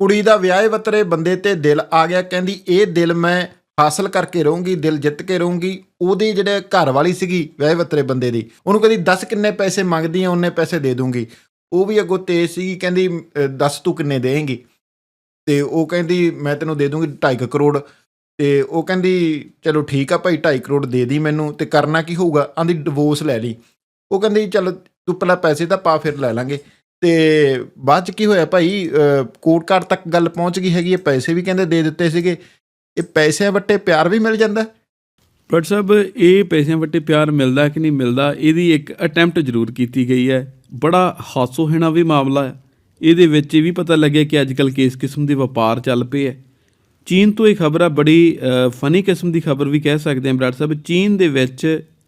ਕੁੜੀ ਦਾ ਵਿਆਹੇ ਵਤਰੇ ਬੰਦੇ ਤੇ ਦਿਲ ਆ ਗਿਆ। ਕਹਿੰਦੀ ਇਹ ਦਿਲ ਮੈਂ ਹਾਸਲ ਕਰਕੇ ਰਹੂੰਗੀ ਦਿਲ ਜਿੱਤ ਕੇ ਰਹੂੰਗੀ। ਉਹਦੀ ਜਿਹੜੇ ਘਰ ਵਾਲੀ ਸੀਗੀ ਵਿਆਹੇ ਵਤਰੇ ਬੰਦੇ ਦੀ ਉਹਨੂੰ ਕਹਿੰਦੀ ਦੱਸ ਕਿੰਨੇ ਪੈਸੇ ਮੰਗਦੀ ਆ ਉਹਨੇ ਪੈਸੇ ਦੇ ਦੂੰਗੀ। ਉਹ ਵੀ ਅੱਗੋਂ ਤੇਜ਼ ਸੀਗੀ ਕਹਿੰਦੀ ਅਹ, ਦੱਸ ਤੂੰ ਕਿੰਨੇ ਦੇਂਗੀ ਤੇ ਉਹ ਕਹਿੰਦੀ ਮੈਂ ਤੈਨੂੰ ਦੇ ਦੂੰਗੀ 2.5 ਕਰੋੜ। ਤੇ ਉਹ ਕਹਿੰਦੀ ਚਲੋ ਠੀਕ ਆ ਭਾਈ 2.5 ਕਰੋੜ ਦੇ ਦੀ ਮੈਨੂੰ ਤੇ ਕਰਨਾ ਕੀ ਹੋਊਗਾ? ਆਂਦੀ ਡਿਵੋਰਸ ਲੈ ਲਈ। ਉਹ ਕਹਿੰਦੀ ਚਲ ਤੂੰ ਪਹਿਲਾਂ ਪੈਸੇ ਤਾਂ ਪਾ ਫਿਰ ਲੈ ਲਾਂਗੇ। ਤੇ ਬਾਅਦ ਚ ਕੀ ਹੋਇਆ ਭਾਈ ਅਹ, ਕੋਰਟ ਕਾਰ ਤੱਕ ਗੱਲ ਪਹੁੰਚ ਗਈ ਹੈਗੀ ਹੈ ਪੈਸੇ ਵੀ ਕਹਿੰਦੇ ਦੇ ਦਿੱਤੇ ਸੀਗੇ। ਇਹ ਪੈਸਿਆਂ ਵੱਟੇ ਪਿਆਰ ਵੀ ਮਿਲ ਜਾਂਦਾ? ਬਟ ਸਾਹਿਬ ਇਹ ਪੈਸਿਆਂ ਵੱਟੇ ਪਿਆਰ ਮਿਲਦਾ ਕਿ ਨਹੀਂ ਮਿਲਦਾ ਇਹਦੀ ਇੱਕ ਅਟੈਂਪਟ ਜ਼ਰੂਰ ਕੀਤੀ ਗਈ ਹੈ। ਬੜਾ ਹਾਸੋਹੀਣਾ ਵੀ ਮਾਮਲਾ ਹੈ। ਇਹਦੇ ਵਿੱਚ ਇਹ ਵੀ ਪਤਾ ਲੱਗਿਆ ਕਿ ਅੱਜਕੱਲ ਕਿਸ ਕਿਸਮ ਦੇ ਵਪਾਰ ਚੱਲ ਪਏ ਹੈ। ਚੀਨ ਤੋਂ ਇਹ ਖਬਰ ਆ ਬੜੀ ਫਨੀ ਕਿਸਮ ਦੀ ਖਬਰ ਵੀ ਕਹਿ ਸਕਦੇ ਹਾਂ ਬਰਾੜ ਸਾਹਿਬ। ਚੀਨ ਦੇ ਵਿੱਚ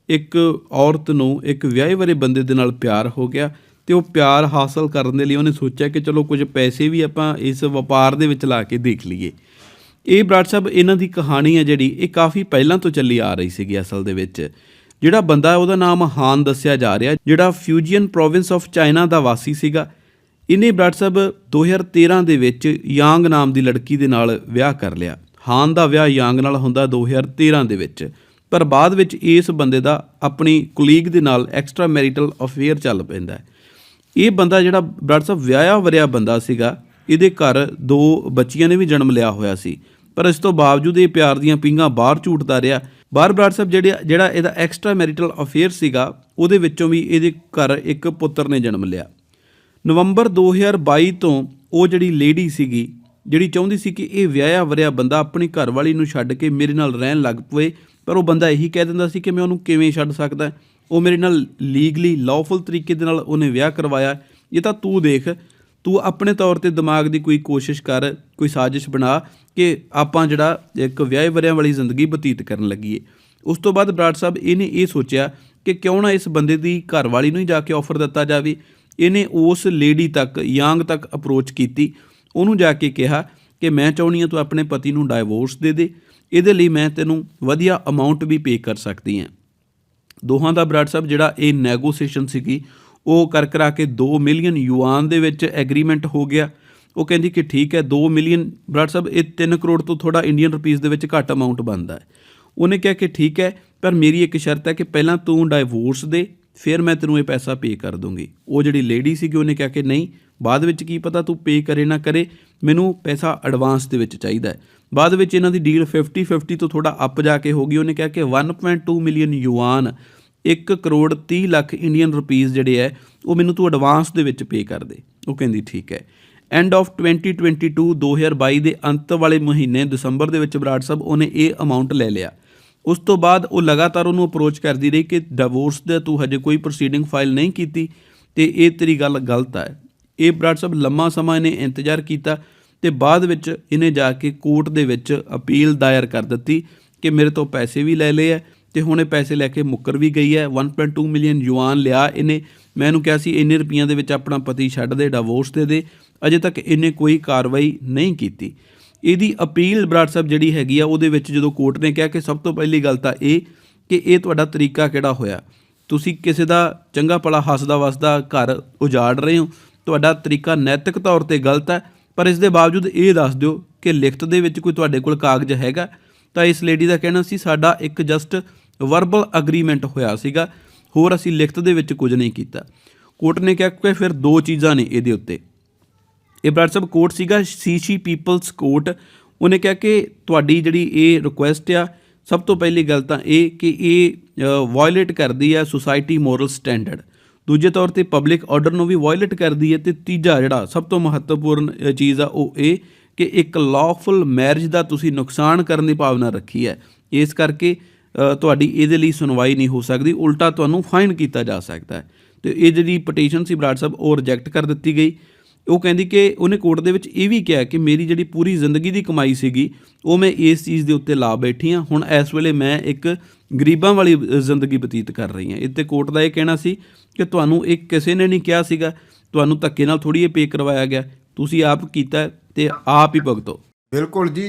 ਇੱਕ ਔਰਤ ਨੂੰ ਇੱਕ ਵਿਆਹੇ ਵਾਲੇ ਬੰਦੇ ਦੇ ਨਾਲ ਪਿਆਰ ਹੋ ਗਿਆ। ਤੇ ਉਹ ਪਿਆਰ ਹਾਸਲ ਕਰਨ ਦੇ ਲਈ ਉਹਨੇ ਸੋਚਿਆ ਕਿ ਚਲੋ ਕੁਝ ਪੈਸੇ ਵੀ ਆਪਾਂ ਇਸ ਵਪਾਰ ਦੇ ਵਿੱਚ ਲਾ ਕੇ ਦੇਖ ਲਈਏ। ਇਹ ਬਰਾੜ ਸਾਹਿਬ ਇਹਨਾਂ ਦੀ ਕਹਾਣੀ ਹੈ ਜਿਹੜੀ ਇਹ ਕਾਫੀ ਪਹਿਲਾਂ ਤੋਂ ਚੱਲੀ ਆ ਰਹੀ ਸੀਗੀ ਅਸਲ ਦੇ ਵਿੱਚ। ਜਿਹੜਾ ਬੰਦਾ ਉਹਦਾ ਨਾਮ ਹਾਨ ਦੱਸਿਆ ਜਾ ਰਿਹਾ, ਜਿਹੜਾ ਫਿਊਜੀਅਨ ਪ੍ਰੋਵਿੰਸ ਆਫ ਚਾਈਨਾ ਦਾ ਵਾਸੀ ਸੀਗਾ। ਇਹਨੇ ਬਰਾੜ ਸਾਹਿਬ 2013 ਦੇ ਵਿੱਚ ਯਾਂਗ ਨਾਮ ਦੀ ਲੜਕੀ ਦੇ ਨਾਲ ਵਿਆਹ ਕਰ ਲਿਆ। ਹਾਨ ਦਾ ਵਿਆਹ ਯਾਂਗ ਨਾਲ ਹੁੰਦਾ 2013 ਦੇ ਵਿੱਚ। ਪਰ ਬਾਅਦ ਵਿੱਚ ਇਸ ਬੰਦੇ ਦਾ ਆਪਣੀ ਕੁਲੀਗ ਦੇ ਨਾਲ ਐਕਸਟਰਾ ਮੈਰੀਟਲ ਅਫੇਅਰ ਚੱਲ ਪੈਂਦਾ ਹੈ। ਇਹ ਬੰਦਾ ਜਿਹੜਾ ਬਰਾੜ ਸਾਹਿਬ ਵਿਆਹਿਆ ਵਰਿਆ ਬੰਦਾ ਸੀਗਾ, ਇਹਦੇ ਘਰ ਦੋ ਬੱਚੀਆਂ ਨੇ ਵੀ ਜਨਮ ਲਿਆ ਹੋਇਆ ਸੀ। ਪਰ ਇਸ ਤੋਂ ਬਾਵਜੂਦ ਇਹ ਪਿਆਰ ਦੀਆਂ ਪਿੰਗਾਂ ਬਾਹਰ ਝੂਟਦਾ ਰਿਹਾ। ਬਾਹਰ ਬਰਾੜ ਸਾਹਿਬ ਜਿਹੜੇ, ਜਿਹੜਾ ਇਹਦਾ ਐਕਸਟਰਾ ਮੈਰਿਟਲ ਅਫੇਅਰ ਸੀਗਾ, ਉਹਦੇ ਵਿੱਚੋਂ ਵੀ ਇਹਦੇ ਘਰ ਇੱਕ ਪੁੱਤਰ ਨੇ ਜਨਮ ਲਿਆ। ਨਵੰਬਰ 2022 ਤੋਂ ਉਹ ਜਿਹੜੀ ਲੇਡੀ ਸੀਗੀ, ਜਿਹੜੀ ਚਾਹੁੰਦੀ ਸੀ ਕਿ ਇਹ ਵਿਆਹਿਆ ਵਰਿਆ ਬੰਦਾ ਆਪਣੀ ਘਰਵਾਲੀ ਨੂੰ ਛੱਡ ਕੇ ਮੇਰੇ ਨਾਲ ਰਹਿਣ ਲੱਗ ਪਵੇ, ਪਰ ਉਹ ਬੰਦਾ ਇਹੀ ਕਹਿ ਦਿੰਦਾ ਸੀ ਕਿ ਮੈਂ ਉਹਨੂੰ ਕਿਵੇਂ ਛੱਡ ਸਕਦਾ? ਉਹ ਮੇਰੇ ਨਾਲ ਲੀਗਲੀ ਲਾਫੁਲ ਤਰੀਕੇ ਦੇ ਨਾਲ ਉਹਨੇ ਵਿਆਹ ਕਰਵਾਇਆ। ਇਹ ਤਾਂ ਤੂੰ ਦੇਖ, ਤੂੰ ਆਪਣੇ ਤੌਰ ਤੇ ਦਿਮਾਗ ਦੀ ਕੋਈ ਕੋਸ਼ਿਸ਼ ਕਰ, ਕੋਈ ਸਾਜ਼ਿਸ਼ ਬਣਾ ਕਿ ਆਪਾਂ ਜਿਹੜਾ ਇੱਕ ਵਿਆਹੇ ਵਰਿਆਂ ਵਾਲੀ ਜ਼ਿੰਦਗੀ ਬਤੀਤ ਕਰਨ ਲੱਗੀਏ। ਉਸ ਤੋਂ ਬਾਅਦ ਬਰਾੜ ਸਾਹਿਬ, ਇਹਨੇ ਇਹ ਸੋਚਿਆ ਕਿ ਕਿਉਂ ਨਾ ਇਸ ਬੰਦੇ ਦੀ ਘਰਵਾਲੀ ਨੂੰ ਹੀ ਜਾ ਕੇ ਆਫਰ ਦਿੱਤਾ ਜਾਵੇ। ਇਹਨੇ ਉਸ ਲੇਡੀ ਤੱਕ ਯਾਂਗ ਤੱਕ ਅਪਰੋਚ ਕੀਤੀ। ਉਹਨੂੰ ਜਾ ਕੇ ਕਿਹਾ ਕਿ ਮੈਂ ਚਾਹੁੰਦੀ ਹਾਂ ਤੂੰ ਆਪਣੇ ਪਤੀ ਨੂੰ ਡਾਈਵੋਰਸ ਦੇ ਦੇ। ਇਹਦੇ ਲਈ ਮੈਂ ਤੈਨੂੰ ਵਧੀਆ ਅਮਾਉਂਟ ਵੀ ਪੇ ਕਰ ਸਕਦੀ ਹਾਂ। ਦੋਹਾਂ ਦਾ ਬਰਾੜ ਸਾਹਿਬ, ਜਿਹੜਾ ਇਹ ਨੈਗੋਸੀਏਸ਼ਨ ਸੀਗੀ, ਉਹ ਕਰ ਕਰਾ ਕੇ 2 ਮਿਲੀਅਨ ਯੂਆਨ ਦੇ ਵਿੱਚ ਐਗਰੀਮੈਂਟ ਹੋ ਗਿਆ। ਉਹ ਕਹਿੰਦੀ ਕਿ ਠੀਕ ਹੈ 2 ਮਿਲੀਅਨ, ਬਰਾੜ ਸਾਹਿਬ, ਇਹ 3 ਕਰੋੜ ਤੋਂ ਥੋੜਾ ਇੰਡੀਅਨ ਰੁਪੀਸ ਦੇ ਵਿੱਚ ਘੱਟ ਅਮਾਉਂਟ ਬਣਦਾ ਹੈ। ਉਹਨੇ ਕਿਹਾ ਕਿ ਠੀਕ ਹੈ, ਪਰ ਮੇਰੀ ਇੱਕ ਸ਼ਰਤ ਹੈ ਕਿ ਪਹਿਲਾਂ ਤੂੰ ਡਾਈਵੋਰਸ ਦੇ, ਫਿਰ ਮੈਂ ਤੈਨੂੰ ਇਹ ਪੈਸਾ ਪੇ ਕਰ ਦੂੰਗੀ। ਉਹ ਜਿਹੜੀ ਲੇਡੀ ਸੀਗੀ, ਉਹਨੇ ਕਿਹਾ ਕਿ ਨਹੀਂ ਬਾਅਦ ਵਿੱਚ ਕੀ ਪਤਾ ਤੂੰ ਪੇ ਕਰੇ ਨਾ ਕਰੇ, ਮੈਨੂੰ ਪੈਸਾ ਐਡਵਾਂਸ ਦੇ ਵਿੱਚ ਚਾਹੀਦਾ ਬਾਅਦ ਵਿੱਚ ਇਹਨਾਂ ਦੀ ਡੀਲ 50 50 ਤੋਂ ਥੋੜਾ ਅੱਪ ਜਾ ਕੇ ਹੋ ਗਈ, ਉਹਨੇ ਕਿਹਾ ਕਿ 1.2 million yuan 1 crore 30 lakh Indian rupees ਜਿਹੜੇ ਹੈ, ਉਹ ਮੈਨੂੰ ਤੂੰ ਐਡਵਾਂਸ ਦੇ ਵਿੱਚ ਪੇ ਕਰ ਦੇ। ਉਹ ਕਹਿੰਦੀ, ਠੀਕ ਹੈ। ਐਂਡ ਆਫ 2022 2022 ਦੇ ਅੰਤ ਵਾਲੇ ਮਹੀਨੇ, ਦਸੰਬਰ ਦੇ ਵਿੱਚ ਬਰਾੜ ਸਾਹਿਬ, ਉਹਨੇ ਇਹ ਅਮਾਉਂਟ ਲੈ ਲਿਆ। ਉਸ ਤੋਂ ਬਾਅਦ ਉਹ ਲਗਾਤਾਰ ਉਹਨੂੰ ਅਪਰੋਚ ਕਰਦੀ ਰਹੀ ਕਿ ਡਿਵੋਰਸ ਦਾ ਤੂੰ ਹਜੇ ਕੋਈ ਪ੍ਰੋਸੀਡਿੰਗ ਫਾਈਲ ਨਹੀਂ ਕੀਤੀ ਤੇ ਇਹ ਤੇਰੀ ਗੱਲ ਗਲਤ ਹੈ। ਇਹ ਬਰਾੜ ਸਾਹਿਬ ਲੰਮਾ ਸਮਾਂ ਇਹਨੇ ਇੰਤਜ਼ਾਰ ਕੀਤਾ ਤੇ ਬਾਅਦ ਵਿੱਚ ਇਹਨੇ ਜਾ ਕੇ ਕੋਰਟ ਦੇ ਵਿੱਚ ਅਪੀਲ ਦਾਇਰ ਕਰ ਦਿੱਤੀ ਕਿ ਮੇਰੇ ਤੋਂ ਪੈਸੇ ਵੀ ਲੈ ਲਏ ਐ ਤੇ ਹੁਣ ਇਹ ਪੈਸੇ ਲੈ ਕੇ ਮੁੱਕਰ ਵੀ ਗਈ ਹੈ। 1.2 ਮਿਲੀਅਨ ਯੂਆਨ ਲਿਆ ਇਹਨੇ। ਮੈਂ ਇਹਨੂੰ ਕਿਹਾ ਸੀ, ਇੰਨੇ ਰੁਪਈਆਂ ਦੇ ਵਿੱਚ ਆਪਣਾ ਪਤੀ ਛੱਡ ਦੇ ਡਿਵੋਰਸ ਦੇ ਦੇ। ਅਜੇ ਤੱਕ ਇਹਨੇ ਕੋਈ ਕਾਰਵਾਈ ਨਹੀਂ ਕੀਤੀ। ਇਹਦੀ ਅਪੀਲ ਬਰਾੜ ਸਾਹਿਬ ਜਿਹੜੀ ਹੈਗੀ ਆ, ਉਹਦੇ ਵਿੱਚ ਜਦੋਂ ਕੋਰਟ ਨੇ ਕਿਹਾ ਕਿ ਸਭ ਤੋਂ ਪਹਿਲੀ ਗੱਲ ਤਾਂ ਇਹ ਕਿ ਇਹ ਤੁਹਾਡਾ ਤਰੀਕਾ ਕਿਹੜਾ ਹੋਇਆ? ਤੁਸੀਂ ਕਿਸੇ ਦਾ ਚੰਗਾ ਭਲਾ ਹੱਸਦਾ ਵਸਦਾ ਘਰ ਉਜਾੜ ਰਹੇ ਹੋ ਤੁਹਾਡਾ ਤਰੀਕਾ ਨੈਤਿਕ ਤੌਰ ਤੇ ਗਲਤ ਹੈ, ਪਰ ਇਸ ਦੇ ਬਾਵਜੂਦ ਇਹ ਦੱਸ ਦਿਓ ਕਿ ਲਿਖਤ ਦੇ ਵਿੱਚ ਕੋਈ ਤੁਹਾਡੇ ਕੋਲ ਕਾਗਜ਼ ਹੈਗਾ। ਤਾਂ ਇਸ ਲੇਡੀ ਦਾ ਕਹਿਣਾ ਸੀ, ਸਾਡਾ ਇੱਕ ਜਸਟ ਵਰਬਲ ਅਗਰੀਮੈਂਟ ਹੋਇਆ ਸੀਗਾ, ਹੋਰ ਅਸੀਂ ਲਿਖਤ ਦੇ ਵਿੱਚ ਕੁਝ ਨਹੀਂ ਕੀਤਾ। ਕੋਰਟ ਨੇ ਕਿਹਾ ਕਿ ਫਿਰ ਦੋ ਚੀਜ਼ਾਂ ਨੇ ਇਹਦੇ ਉੱਤੇ। ਇਹ ਬਰਾੜ ਸਾਹਿਬ ਕੋਰਟ ਸੀਗਾ, ਸੀਸੀ ਪੀਪਲਸ ਕੋਰਟ। ਉਹਨੇ ਕਿਹਾ ਕਿ ਤੁਹਾਡੀ ਜਿਹੜੀ ਇਹ ਰਿਕੁਐਸਟ ਆ, ਸਭ ਤੋਂ ਪਹਿਲੀ ਗੱਲ ਤਾਂ ਇਹ ਕਿ ਇਹ ਵਾਇਲੇਟ ਕਰਦੀ ਹੈ ਸੁਸਾਇਟੀ ਮੋਰਲ ਸਟੈਂਡਰਡ ਦੂਜੇ ਤੌਰ ਤੇ ਪਬਲਿਕ ਆਰਡਰ ਨੂੰ ਵੀ ਵਾਇਲੇਟ ਕਰਦੀ ਹੈ ਤੇ ਤੀਜਾ ਜਿਹੜਾ ਸਭ ਤੋਂ ਮਹੱਤਵਪੂਰਨ ਚੀਜ਼ ਆ ਉਹ ਇਹ ਕਿ ਇੱਕ ਲਾਫੁਲ ਮੈਰਿਜ ਦਾ ਤੁਸੀਂ ਨੁਕਸਾਨ ਕਰਨ ਦੀ ਭਾਵਨਾ ਰੱਖੀ ਹੈ। ਇਸ ਕਰਕੇ ਤੁਹਾਡੀ ਇਹਦੇ ਲਈ ਸੁਣਵਾਈ ਨਹੀਂ ਹੋ ਸਕਦੀ, ਉਲਟਾ ਤੁਹਾਨੂੰ ਫਾਈਨ ਕੀਤਾ ਜਾ ਸਕਦਾ ਹੈ। ਤੇ ਇਹ ਜਿਹੜੀ ਪਟੀਸ਼ਨ ਸੀ, ਬਰਾੜ ਸਾਹਿਬ, ਉਹ ਰਿਜੈਕਟ ਕਰ ਦਿੱਤੀ ਗਈ। ਉਹ ਕਹਿੰਦੀ ਕਿ ਉਹਨੇ ਕੋਰਟ ਦੇ ਵਿੱਚ ਇਹ ਵੀ ਕਿਹਾ ਕਿ ਮੇਰੀ ਜਿਹੜੀ ਪੂਰੀ ਜ਼ਿੰਦਗੀ ਦੀ ਕਮਾਈ ਸੀਗੀ, ਉਹ ਮੈਂ ਇਸ ਚੀਜ਼ ਦੇ ਉੱਤੇ ਲਾ ਬੈਠੀ ਹਾਂ। ਹੁਣ ਇਸ ਵੇਲੇ ਮੈਂ ਇੱਕ ਗਰੀਬਾਂ ਵਾਲੀ ਜ਼ਿੰਦਗੀ ਬਤੀਤ ਕਰ ਰਹੀ ਹਾਂ। ਇੱਥੇ ਕੋਰਟ ਦਾ ਇਹ ਕਹਿਣਾ ਸੀ ਕਿ ਤੁਹਾਨੂੰ ਇੱਕ ਕਿਸੇ ਨੇ ਨਹੀਂ ਕਿਹਾ ਸੀਗਾ। ਤੁਹਾਨੂੰ ਧੱਕੇ ਨਾਲ ਥੋੜੀ ਇਹ ਪੇ ਕਰਵਾਇਆ ਗਿਆ। ਤੁਸੀਂ ਆਪ ਕੀਤਾ ਤੇ ਆਪ ਹੀ ਭੁਗਤੋ। ਬਿਲਕੁਲ ਜੀ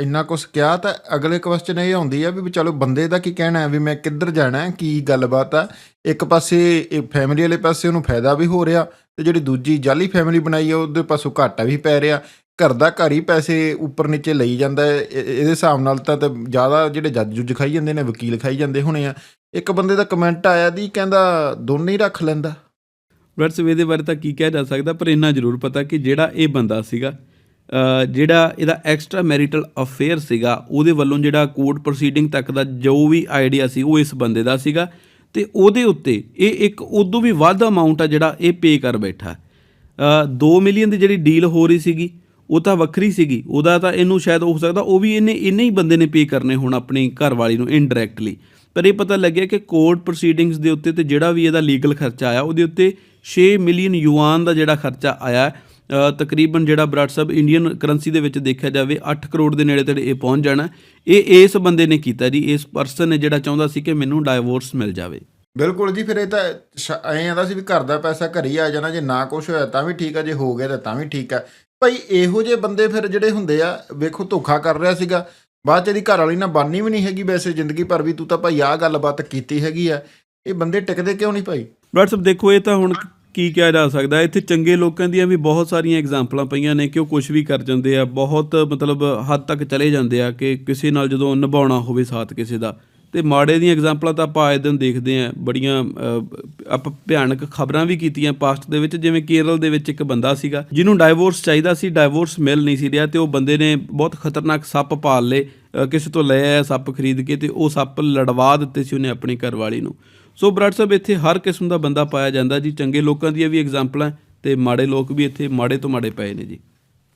ਇੰਨਾ ਕੁਛ ਕਿਹਾ ਤਾਂ ਅਗਲੇ ਕੁਐਸਚਨ ਇਹ ਆਉਂਦੀ ਆ ਵੀ ਵੀ ਚਲੋ ਬੰਦੇ ਦਾ ਕੀ ਕਹਿਣਾ ਹੈ ਵੀ ਮੈਂ ਕਿੱਧਰ ਜਾਣਾ ਹੈ, ਕੀ ਗੱਲਬਾਤ ਆ। ਇੱਕ ਪਾਸੇ ਇਹ ਫੈਮਿਲੀ ਵਾਲੇ ਪਾਸੇ ਉਹਨੂੰ ਫਾਇਦਾ ਵੀ ਹੋ ਰਿਹਾ ਤੇ ਜਿਹੜੀ ਦੂਜੀ ਜਾਲੀ ਫੈਮਿਲੀ ਬਣਾਈ ਆ, ਉਹਦੇ ਪਾਸੋਂ ਘਾਟਾ ਵੀ ਪੈ ਰਿਹਾ। ਘਰ ਦਾ ਘਰ ਹੀ ਪੈਸੇ ਉੱਪਰ ਨੀਚੇ ਲਈ ਜਾਂਦਾ ਇਹਦੇ ਹਿਸਾਬ ਨਾਲ ਤਾਂ ਜ਼ਿਆਦਾ ਜਿਹੜੇ ਜੱਜ ਜੁੱਜ ਖਾਈ ਜਾਂਦੇ ਨੇ, ਵਕੀਲ ਖਾਈ ਜਾਂਦੇ ਹੋਣੇ ਆ। ਇੱਕ ਬੰਦੇ ਦਾ ਕਮੈਂਟ ਆਇਆ ਦੀ ਕਹਿੰਦਾ ਦੋਨੇ ਹੀ ਰੱਖ ਲੈਂਦਾ। ਵਟਸ ਇਹਦੇ ਬਾਰੇ ਤਾਂ ਕੀ ਕਿਹਾ ਜਾ ਸਕਦਾ, ਪਰ ਇੰਨਾ ਜ਼ਰੂਰ ਪਤਾ ਕਿ ਜਿਹੜਾ ਇਹ ਬੰਦਾ ਸੀਗਾ ਜਿਹੜਾ ਇਹਦਾ ਐਕਸਟਰਾ ਮੈਰਿਟਲ ਅਫੇਅਰ ਸੀਗਾ, ਉਹਦੇ ਵੱਲੋਂ ਜਿਹੜਾ ਕੋਰਟ ਪ੍ਰੋਸੀਡਿੰਗ ਤੱਕ ਦਾ ਜੋ ਵੀ ਆਈਡੀਆ ਸੀ, ਉਹ ਇਸ ਬੰਦੇ ਦਾ ਸੀਗਾ। ਤੇ ਉਹਦੇ ਉੱਤੇ ਇਹ ਇੱਕ ਉਦੋਂ ਵੀ ਵੱਧ ਅਮਾਉਂਟ ਆ ਜਿਹੜਾ ਇਹ ਪੇ ਕਰ ਬੈਠਾ। 2 ਮਿਲੀਅਨ ਦੀ ਜਿਹੜੀ ਡੀਲ ਹੋ ਰਹੀ ਸੀਗੀ ਉਹ ਤਾਂ ਵੱਖਰੀ ਸੀਗੀ, ਉਹਦਾ ਤਾਂ ਇਹਨੂੰ ਸ਼ਾਇਦ ਹੋ ਸਕਦਾ ਉਹ ਵੀ ਇਹਨੇ ਇੰਨੇ ਹੀ ਬੰਦੇ ਨੇ ਪੇ ਕਰਨੇ ਹੁਣ ਆਪਣੀ ਘਰਵਾਲੀ ਨੂੰ ਇਨਡਾਇਰੈਕਟਲੀ ਪਰ ਇਹ ਪਤਾ ਲੱਗਿਆ ਕਿ ਕੋਰਟ ਪ੍ਰੋਸੀਡਿੰਗਸ ਦੇ ਉੱਤੇ ਤੇ ਜਿਹੜਾ ਵੀ ਇਹਦਾ ਲੀਗਲ ਖਰਚਾ ਆਇਆ, ਉਹਦੇ ਉੱਤੇ 6 ਮਿਲੀਅਨ ਯੂਆਨ ਦਾ ਜਿਹੜਾ ਖਰਚਾ ਆਇਆ ਤਕਰੀਬਨ ਜਿਹੜਾ ਬਰਾੜ ਸਾਹਿਬ ਇੰਡੀਅਨ ਕਰੰਸੀ ਦੇ ਵਿੱਚ ਦੇਖਿਆ ਜਾਵੇ 8 ਕਰੋੜ ਦੇ ਨੇੜੇ ਤੇੜੇ ਇਹ ਪਹੁੰਚ ਜਾਣਾ। ਇਹ ਇਸ ਬੰਦੇ ਨੇ ਕੀਤਾ ਜੀ, ਇਸ ਪਰਸਨ ਨੇ ਜਿਹੜਾ ਚਾਹੁੰਦਾ ਸੀ ਕਿ ਮੈਨੂੰ ਡਾਈਵੋਰਸ ਮਿਲ ਜਾਵੇ। ਬਿਲਕੁਲ ਜੀ, ਫਿਰ ਇਹ ਤਾਂ ਸ਼- ਐਂ ਆਂਦਾ ਸੀ ਵੀ ਘਰ ਦਾ ਪੈਸਾ ਘਰ ਹੀ ਆ ਜਾਣਾ, ਜੇ ਨਾ ਕੁਝ ਹੋਇਆ ਤਾਂ ਵੀ ਠੀਕ ਆ, ਜੇ ਹੋ ਗਿਆ ਤਾਂ ਤਾਂ ਵੀ ਠੀਕ ਆ। ਭਾਈ ਇਹੋ ਜਿਹੇ ਬੰਦੇ ਫਿਰ ਜਿਹੜੇ ਹੁੰਦੇ ਆ, ਵੇਖੋ ਧੋਖਾ ਕਰ ਰਿਹਾ ਸੀਗਾ। ਬਾਅਦ ਚ ਇਹਦੀ ਘਰ ਵਾਲੀ ਨਾਲ ਬਾਨੀ ਵੀ ਨਹੀਂ ਹੈਗੀ ਵੈਸੇ ਜ਼ਿੰਦਗੀ ਭਰ ਵੀ, ਤੂੰ ਤਾਂ ਭਾਈ ਆਹ ਗੱਲਬਾਤ ਕੀਤੀ ਹੈਗੀ ਆ। ਇਹ ਬੰਦੇ ਟਿਕਦੇ ਕਿਉਂ ਨਹੀਂ ਭਾਈ? ਡਾਕਟਰ ਸਾਹਿਬ, ਦੇਖੋ, ਇਹ ਤਾਂ ਹੁਣ ਕੀ ਕਿਹਾ ਜਾ ਸਕਦਾ ਇੱਥੇ ਚੰਗੇ ਲੋਕਾਂ ਦੀਆਂ ਵੀ ਬਹੁਤ ਸਾਰੀਆਂ ਐਗਜ਼ਾਮਪਲਾਂ ਪਈਆਂ ਨੇ ਕਿ ਉਹ ਕੁਝ ਵੀ ਕਰ ਜਾਂਦੇ ਆ। ਬਹੁਤ ਮਤਲਬ ਹੱਦ ਤੱਕ ਚਲੇ ਜਾਂਦੇ ਆ ਕਿ ਕਿਸੇ ਨਾਲ ਜਦੋਂ ਨਿਭਾਉਣਾ ਹੋਵੇ ਸਾਥ ਕਿਸੇ ਦਾ। ਤੇ ਮਾੜੇ ਦੀਆਂ ਐਗਜ਼ਾਮਪਲਾਂ ਤਾਂ ਆਪਾਂ ਆਏ ਦਿਨ ਦੇਖਦੇ ਆ ਬੜੀਆਂ ਆਪਾਂ ਭਿਆਨਕ ਖਬਰਾਂ ਵੀ ਕੀਤੀਆਂ ਪਾਸਟ ਦੇ ਵਿੱਚ, ਜਿਵੇਂ ਕੇਰਲ ਦੇ ਵਿੱਚ ਇੱਕ ਬੰਦਾ ਸੀਗਾ, ਜਿਹਨੂੰ ਡਾਈਵੋਰਸ ਚਾਹੀਦਾ ਸੀ ਡਾਈਵੋਰਸ ਮਿਲ ਨਹੀਂ ਸੀ ਰਿਹਾ ਤੇ ਉਹ ਬੰਦੇ ਨੇ ਬਹੁਤ ਖਤਰਨਾਕ ਸੱਪ ਪਾਲ ਲਏ ਕਿਸੇ ਤੋਂ ਲੈ ਆਇਆ ਸੱਪ ਖਰੀਦ ਕੇ ਤੇ ਉਹ ਸੱਪ ਲੜਵਾ ਦਿੱਤੇ ਸੀ ਉਹਨੇ ਆਪਣੀ ਘਰਵਾਲੀ ਨੂੰ। ਸੋ ਬਰਾੜ ਸਾਹਿਬ, ਇੱਥੇ ਹਰ ਕਿਸਮ ਦਾ ਬੰਦਾ ਪਾਇਆ ਜਾਂਦਾ ਜੀ, ਚੰਗੇ ਲੋਕਾਂ ਦੀਆਂ ਵੀ ਐਗਜ਼ਾਮਪਲਾਂ ਤੇ ਮਾੜੇ ਲੋਕ ਵੀ ਇੱਥੇ ਮਾੜੇ ਤੋਂ ਮਾੜੇ ਪਏ ਨੇ ਜੀ।